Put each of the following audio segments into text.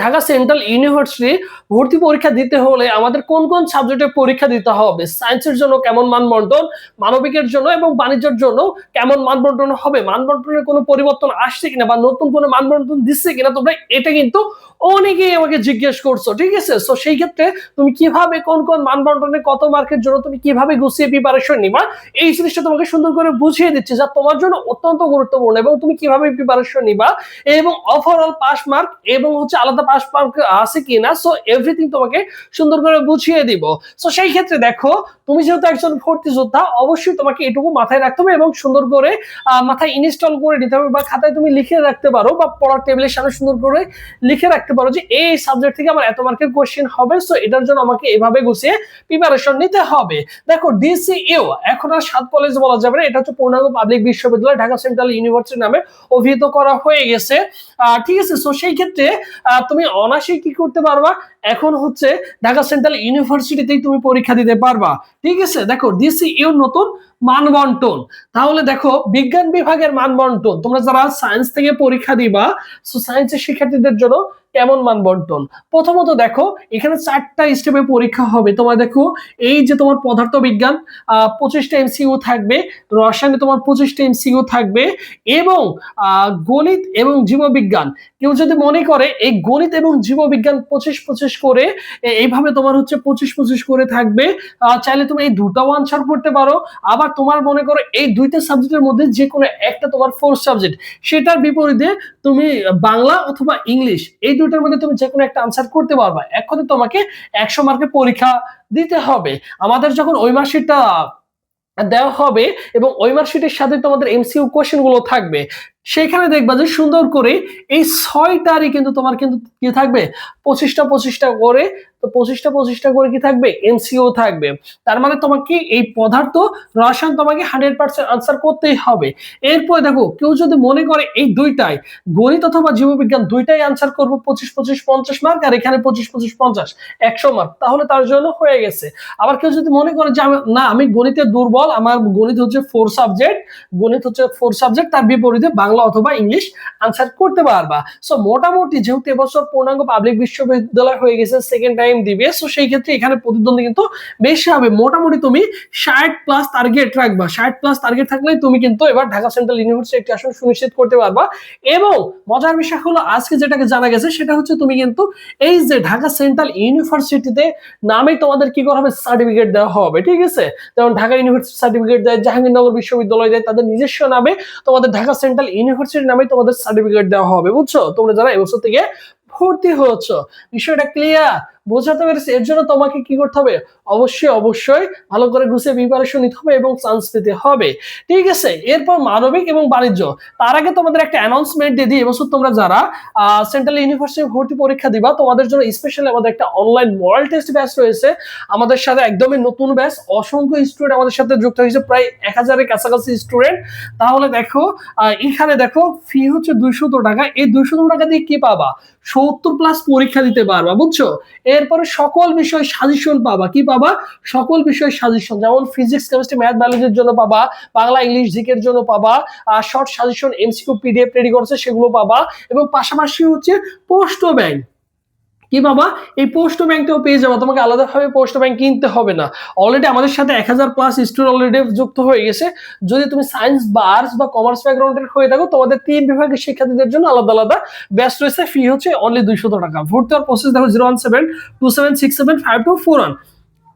Dhaka central university ভর্তি পরীক্ষা দিতে হলে আমাদের কোন কোন সাবজেক্টে পরীক্ষা দিতে হবে? সায়েন্সের জন্য কেমন মানবন্টন মানবিকের জন্য এবং বাণিজ্যের জন্য কেমন মানবন্টন হবে? মানবন্টনের কোনো পরিবর্তন আসছে কিনা বা নতুন কোনো মানবন্টন দিচ্ছে কিনা তোমরা এটা কিন্তু অনেকেই আমাকে জিজ্ঞেস করছ, ঠিক আছে? সো সেই ক্ষেত্রে তুমি কীভাবে কোন কোন মানবন্টনে কত মার্কের জন্য তুমি কীভাবে গুছিয়ে প্রিপারেশন নিবা? এই জিনিসটা তোমাকে সুন্দর করে বুঝিয়ে দিচ্ছে যা তোমার জন্য অত্যন্ত গুরুত্বপূর্ণ এবং তুমি কীভাবে প্রিপারেশন নিবা? এবং ওভারঅল পাস মার্ক এবং হচ্ছে আলাদা মার্ক আছে সো এভরিথিং তোমাকে সুন্দর করে বুঝিয়ে দিব। সো সেই ক্ষেত্রে দেখো, তুমি যেহেতু একজন ভর্তি যোদ্ধা, অবশ্যই তোমাকে এটুকু মাথায় রাখতে হবে এবং সুন্দর করে মাথায় ইনস্টল করে নিতে হবে বা খাতায় তুমি লিখে রাখতে পারো বা পড়ার টেবিলের সুন্দর করে লিখে রাখতে পারো যে, এই সাবজেক্ট থেকে আমার এত মার্কের হবে সো এটার জন্য আমাকে এভাবে গুছিয়ে প্রিপারেশন নিতে হবে। দেখো ডিসিইউ এখন আর সাত কলেজ বলা যাবে না, এটা হচ্ছে পূর্ণাঙ্গ পাবলিক বিশ্ববিদ্যালয়, ঢাকা সেন্ট্রাল ইউনিভার্সিটি নামে অভিহিত করা হয়ে গেছে। ঠিক আছে? সো সেই ক্ষেত্রে তুমি অনাসে কি করতে পারবা? এখন হচ্ছে ঢাকা সেন্ট্রাল ইউনিভার্সিটিতেই তুমি পরীক্ষা দিতে পারবা। ঠিক আছে? দেখো ডিসিইউ নতুন মানবন্টন। তাহলে দেখো, বিজ্ঞান বিভাগের মানবন্টন। তোমরা যারা সায়েন্স থেকে পরীক্ষা দিবা সো সায়েন্সের শিক্ষার্থীদের জন্য কেমন মান বন্টন? প্রথমত দেখো, এখানে চারটা স্টেপে পরীক্ষা হবে। তোমার দেখো, এই যে তোমার পদার্থ বিজ্ঞান পঁচিশটা এমসিইউ থাকবে, রসায়নে তোমার পঁচিশটা এমসিইউ থাকবে এবং গণিত এবং জীববিজ্ঞান। কেউ যদি মনে করে, এই গণিত এবং জীববিজ্ঞান পঁচিশ পঁচিশ করে এইভাবে তোমার হচ্ছে পঁচিশ পঁচিশ করে থাকবে চাইলে তুমি এই দুটাও আনসার করতে পারো। আবার তোমার মনে করো, এই দুইটা সাবজেক্টের মধ্যে যে কোনো একটা তোমার ফোর্থ সাবজেক্ট সেটার বিপরীতে তুমি বাংলা অথবা ইংলিশ, এই দুইটার মধ্যে তুমি যে কোনো একটা আনসার করতে পারবা। কথায় তোমাকে একশো মার্কের পরীক্ষা দিতে হবে। আমাদের যখন ওই মার্কশিটটা দেওয়া হবে এবং ওই মার্কশিটের সাথে তোমাদের এমসিউ কোয়েশনগুলো গুলো থাকবে সেখানে দেখবা যে সুন্দর করে এই ছয়টারই কিন্তু তোমার কিন্তু কি থাকবে? পঁচিশটা পঁচিশটা করে, তো পঁচিশটা পঁচিশটা করে কি থাকবে? এমসিও থাকবে। তার মানে তোমাকে এই পদার্থ রসায়ন তোমাকে হান্ড্রেড পার্সেন্ট আনসার করতেই হবে। এরপর দেখো, কেউ যদি মনে করে এই দুইটাই, গণিত অথবা জীববিজ্ঞান দুইটাই আনসার করব পঁচিশ পঁচিশ পঞ্চাশ মার্ক আর এখানে পঁচিশ পঁচিশ পঞ্চাশ, একশো মার্ক তাহলে তার জন্য হয়ে গেছে। আবার কেউ যদি মনে করে যে না, আমি গণিতে দুর্বল, আমার গণিত হচ্ছে ফোর সাবজেক্ট গণিত হচ্ছে ফোর সাবজেক্ট তার বিপরীতে বাংলা অথবা ইংলিশ আনসার করতে পারবা। সো মোটামুটি যেহেতু এবছর পূর্ণাঙ্গ পাবলিক বিশ্ববিদ্যালয় হয়ে গেছে সেকেন্ড টাইম দিবে সো সেই ক্ষেত্রে এখানে প্রতিদ্বন্দ্বী কিন্তু বেশি হবে। মোটামুটি তুমি ষাট প্লাস টার্গেট রাখবা। ষাট প্লাস টার্গেট থাকলেই তুমি কিন্তু এবার ঢাকা সেন্ট্রাল ইউনিভার্সিটি একটি আসন সুনিশ্চিত করতে পারবা। এবং মজার বিষয় হলো, আজকে যেটাকে জানা গেছে, সেটা হচ্ছে তুমি কিন্তু এই যে ঢাকা সেন্ট্রাল ইউনিভার্সিটিতে নামে তোমাদের কি করা হবে? সার্টিফিকেট দেওয়া হবে, ঠিক আছে? যেমন ঢাকা ইউনিভার্সিটি সার্টিফিকেট দেয়, জাহাঙ্গীরনগর বিশ্ববিদ্যালয় দেয়, তাদের নিজস্ব নামে তোমাদের ঢাকা সেন্ট্রাল ইউনিভার্সিটির নামে তোমাদের সার্টিফিকেট দেওয়া হবে বুঝছ? তোমরা যারা এবছর থেকে ভর্তি হচ্ছ বিষয়টা ক্লিয়ার বোঝাতে পেরেছি। এর জন্য তোমাকে কি করতে হবে? অবশ্যই অবশ্যই ভালো করে গুছিয়ে প্রিপারেশন নিতে হবে এবং চান্স পেতে হবে। ঠিক আছে? এরপর মানবিক এবং বাণিজ্য। তার আগে তোমাদের একটা অ্যানাউন্সমেন্ট দিয়ে দিই। এবছর তোমরা যারা সেন্ট্রাল ইউনিভার্সিটি ভর্তি পরীক্ষা দিবা, তোমাদের জন্য স্পেশালি আমাদের একটা অনলাইন মডেল টেস্ট ব্যাচ রয়েছে। আমাদের সাথে একদমই নতুন ব্যাচ অসংখ্য স্টুডেন্ট আমাদের সাথে যুক্ত হয়েছে। প্রায় এক হাজারের কাছাকাছি স্টুডেন্ট তাহলে দেখো এখানে দেখো ফি হচ্ছে দুইশত টাকা। এই দুইশত টাকা দিয়ে কি পাবা? সত্তর প্লাস পরীক্ষা দিতে পারবা, বুঝছ? এরপরে সকল বিষয় সাজেশন পাবা। কি পাবা? সকল বিষয় সাজেশন যেমন ফিজিক্স কেমিস্ট্রি ম্যাথ বায়োলজির জন্য পাবা, বাংলা ইংলিশ জিকের জন্য পাবা, আর short suggestion MCQ PDF ready করছে সেগুলো পাবা, এবং পাশাপাশি হচ্ছে পোস্ট ব্যাংক কি বাবা? এই পোস্ট ব্যাংকটাও পেয়ে যাব। তোমাকে আলাদাভাবে পোস্ট ব্যাংক কিনতে হবে না। অলরেডি আমাদের সাথে এক হাজার প্লাস স্টুডেন্ট অলরেডি যুক্ত হয়ে গেছে। যদি তুমি সায়েন্স বা আর্টস বা কমার্স ব্যাকগ্রাউন্ডের হয়ে থাকো, তোমাদের তিন বিভাগের শিক্ষার্থীদের জন্য আলাদা আলাদা ব্যাচ রয়েছে। ফি হচ্ছে অনলি দুইশত টাকা। ভর্তি হওয়ার প্রসেস দেখো zero one seven two seven six seven five two four one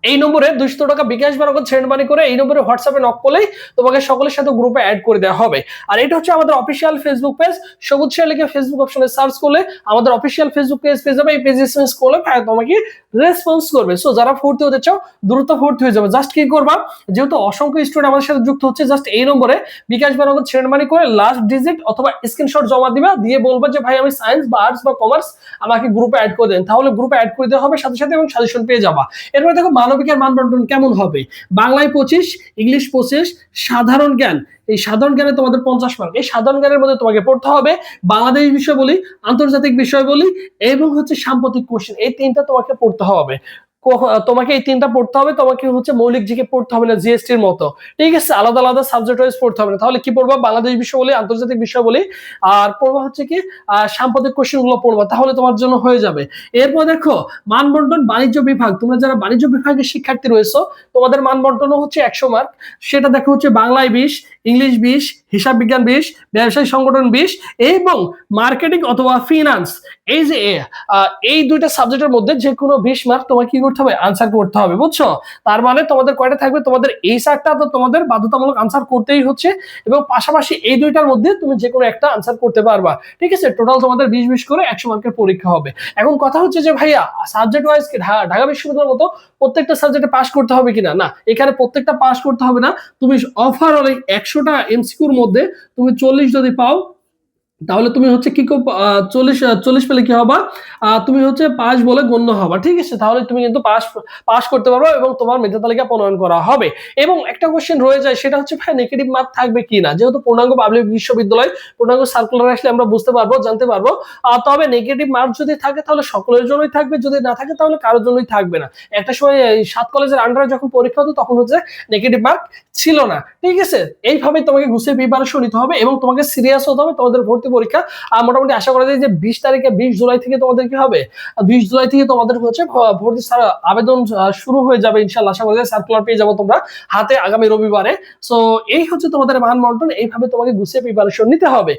এই নম্বরে দুইশো টাকা বিকাশ বা সেন্ড মানি করে এই নম্বরে হোয়াটসঅ্যাপে নক করলেই তোমাকে সকলের সাথে গ্রুপে অ্যাড করে দেওয়া হবে। আর এটা হচ্ছে আমাদের অফিসিয়াল ফেসবুক পেজ সবুজ শেয়ার লিখে ফেসবুক অপশনে সার্চ করলে আমাদের অফিসিয়াল ফেসবুক পেজ পেয়ে যাবে। এই পেজ এসএমএস করলে তোমাকে রেসপন্স করবে। সো যারা ভর্তি হতে চাও, দ্রুত ভর্তি হয়ে যাবে। জাস্ট কি করবা? যেহেতু অসংখ্য স্টুডেন্ট আমাদের সাথে যুক্ত হচ্ছে জাস্ট এই নম্বরে বিকাশ বা নগদ সেন্ড মানি করে লাস্ট ডিজিট অথবা স্ক্রিনশট জমা দিবা। দিয়ে বলবা যে, ভাই, আমি সায়েন্স বা আর্টস বা কমার্স আমাকে গ্রুপে অ্যাড করে দেন। তাহলে গ্রুপে অ্যাড করে দেওয়া হবে, সাথে সাথে এবং সাজেশন পেয়ে যাবা। এরপরে দেখো মানবিকের মানদণ্ড কেমন হবে? বাংলায় পঁচিশ, ইংলিশ পঁচিশ, সাধারণ জ্ঞান। এই সাধারণ জ্ঞানে তোমাদের পঞ্চাশ মার্ক এই সাধারণ জ্ঞানের মধ্যে তোমাকে পড়তে হবে বাংলাদেশ বিষয় বলি, আন্তর্জাতিক বিষয় বলি, এবং হচ্ছে সাম্প্রতিক কোশ্চেন এই তিনটা তোমাকে পড়তে হবে। তোমাকে এই তিনটা পড়তে হবে, তোমাকে হচ্ছে মৌলিক জিকে পড়তে হবে না জিএসটি এর মতো। ঠিক আছে? আলাদা আলাদা সাবজেক্ট ওয়াইজ পড়তে হবে না। তাহলে কি পড়বা? বাংলাদেশ বিষয় বলি, আন্তর্জাতিক বিষয় বলি, আর পড়বা হচ্ছে কি সাম্প্রতিক কোশ্চেনগুলো পড়বা, তাহলে তোমার জন্য হয়ে যাবে। এরপর দেখো, মানবন্টন বাণিজ্য বিভাগ, তোমরা যারা বাণিজ্য বিভাগের শিক্ষার্থী রয়েছো, তোমাদের মানবন্টনও হচ্ছে একশো মার্ক সেটা দেখো হচ্ছে বাংলায় বিশ, ইংলিশ বিশ, হিসাব বিজ্ঞান বিশ, ব্যবসায়ী সংগঠন বিশ, এবং মার্কেটিং অথবা ফিনান্স এই যে এই দুইটা সাবজেক্টের মধ্যে যে কোনো বিশ মার্ক তোমাকে কি করতে হবে? আনসার করতে হবে, বুঝছ? তার মানে তোমাদের কয়টা থাকবে? তোমাদের এই চারটা তো তোমাদের বাধ্যতামূলক আনসার করতেই হচ্ছে এবং পাশাপাশি এই দুইটার মধ্যে তুমি যে কোনো একটা আনসার করতে পারবা। ঠিক আছে? টোটাল তোমাদের বিশ বিশ করে একশো মার্কের পরীক্ষা হবে। এখন কথা হচ্ছে যে, ভাইয়া সাবজেক্ট ওয়াইজ কি ঢাকা বিশ্ববিদ্যালয়ের মতো প্রত্যেকটা সাবজেক্টে পাস করতে হবে কিনা? না, এখানে প্রত্যেকটা পাস করতে হবে না। তুমি অফার অল একশোটা এমসিকিউর মধ্যে তুমি চল্লিশ যদি পাও তাহলে তুমি হচ্ছে কি চল্লিশ চল্লিশ পেলে কি হবা? তুমি হচ্ছে পাস বলে গণ্য হবা, ঠিক আছে? তাহলে তুমি কিন্তু পাস পাস করতে পারবে এবং তোমার মেধা তালিকা প্রণয়ন করা হবে। এবং একটা কোশ্চেন রয়ে যায়, সেটা হচ্ছে, ভাই নেগেটিভ মার্ক থাকবে কি না? যেহেতু পূর্ণাঙ্গ পাবলিক বিশ্ববিদ্যালয়, পূর্ণাঙ্গ সার্কুলার আসলে আমরা বুঝতে পারব, জানতে পারব। তবে নেগেটিভ মার্ক যদি থাকে, তাহলে সকলের জন্যই থাকবে। যদি না থাকে, তাহলে কারোর জন্যই থাকবে না। একটা সময় সাত কলেজের আন্ডারে যখন পরীক্ষা হতো, তখন হচ্ছে নেগেটিভ মার্ক ছিল না, ঠিক আছে? এইভাবে তোমাকে গুছিয়ে প্রিপারেশন নিতে হবে এবং তোমাকে সিরিয়াস হতে হবে, তোমাদের ভর্তি পরীক্ষা। আর মোটামুটি আশা করা যায় যে বিশ তারিখে, বিশ জুলাই থেকে তোমাদের কি হবে? বিশ জুলাই থেকে তোমাদের হচ্ছে ভর্তি আবেদন শুরু হয়ে যাবে ইনশাল্লাহ আশা করা যায় সার্কুলার পেয়ে যাব তোমরা হাতে আগামী রবিবারে। সো এই হচ্ছে তোমাদের মান বন্টন এইভাবে তোমাকে গুছিয়ে প্রিপারেশন নিতে হবে।